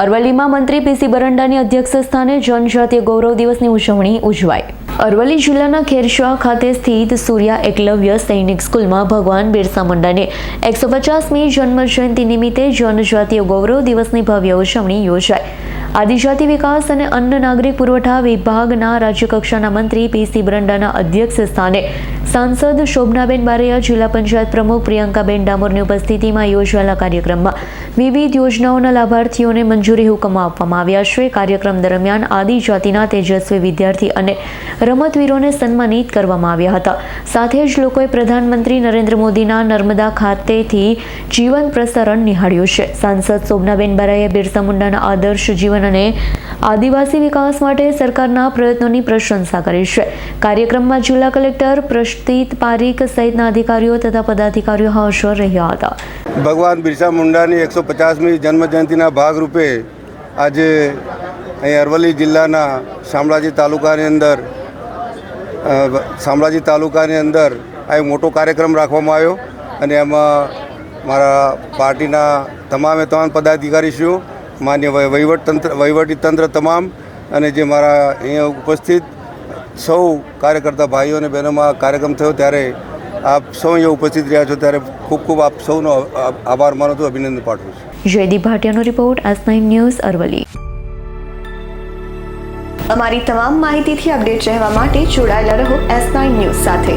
અરવલ્લીમાં મંત્રી પીસી બરંડાની અધ્યક્ષ સ્થાને જનજાતીય ગૌરવ દિવસની ઉજવણી ઉજવાઈ. અરવલ્લી જિલ્લાના ખેરશાહ ખાતે સ્થિત સૂર્યા એકલવ્ય સૈનિક સ્કૂલમાં ભગવાન બિરસા મુંડાને એકસો પચાસમી જન્મ જયંતિ નિમિત્તે જનજાતીય ગૌરવ દિવસની ભવ્ય ઉજવણી યોજાઈ. આદિજાતિ વિકાસ અને અન્ન નાગરિક પુરવઠા વિભાગના રાજ્યકક્ષાના મંત્રી પીસી બરંડાના અધ્યક્ષ સ્થાને સાંસદ શોભનાબેન બારૈયા, જિલ્લા પંચાયત પ્રમુખ પ્રિયંકાબેન ડામોરની ઉપસ્થિતિમાં યોજાયેલા કાર્યક્રમમાં વિવિધ યોજનાઓના લાભાર્થીઓને મંજૂરી હુકમો આપવામાં આવ્યા. છે કાર્યક્રમ દરમિયાન આદિજાતિના તેજસ્વી વિદ્યાર્થી અને રમતવીરોને સન્માનિત કરવામાં આવ્યા હતા. સાથે જ લોકોએ પ્રધાનમંત્રી નરેન્દ્ર મોદીના નર્મદા ખાતેથી જીવન પ્રસારણ નિહાળ્યું છે. સાંસદ શોભનાબેન બારાએ બિરસા મુંડાના આદર્શ જીવન અને આદિવાસી વિકાસ માટે સરકારના પ્રયત્નોની પ્રશંસા કરી છે. કાર્યક્રમમાં જિલ્લા કલેક્ટર પ્રસ્તિત પારીક સહિતના અધિકારીઓ તથા પદાધિકારીઓ હાજર રહ્યા હતા ભગવાન બિરસા મુંડાની એકસો પચાસમી જન્મજયંતિના ભાગરૂપે આજે અહીં અરવલ્લી જિલ્લાના શામળાજી તાલુકાની અંદર શામળાજી તાલુકાની અંદર આ મોટો કાર્યક્રમ રાખવામાં આવ્યો અને એમાં મારા પાર્ટીના તમામે તમામ પદાધિકારીશ્રીઓ, માન્ય વહ- વહીવટતંત્ર વહીવટી તંત્ર તમામ અને જે મારા અહીંયા ઉપસ્થિત સૌ કાર્યકર્તા ભાઈઓ અને બહેનોમાં કાર્યક્રમ થયો ત્યારે આપ સૌ અહીંયા ઉપસ્થિત રહ્યા છો ત્યારે ખૂબ ખૂબ આપ સૌનો આભાર માનું છું, અભિનંદન પાઠવું છું. Jaydeep ભાટિયાનો report S nine news Aravalli અમારી તમામ માહિતીથી અપડેટ રહેવા માટે જોડાયેલા રહો એસ નાઇન ન્યૂઝ સાથે.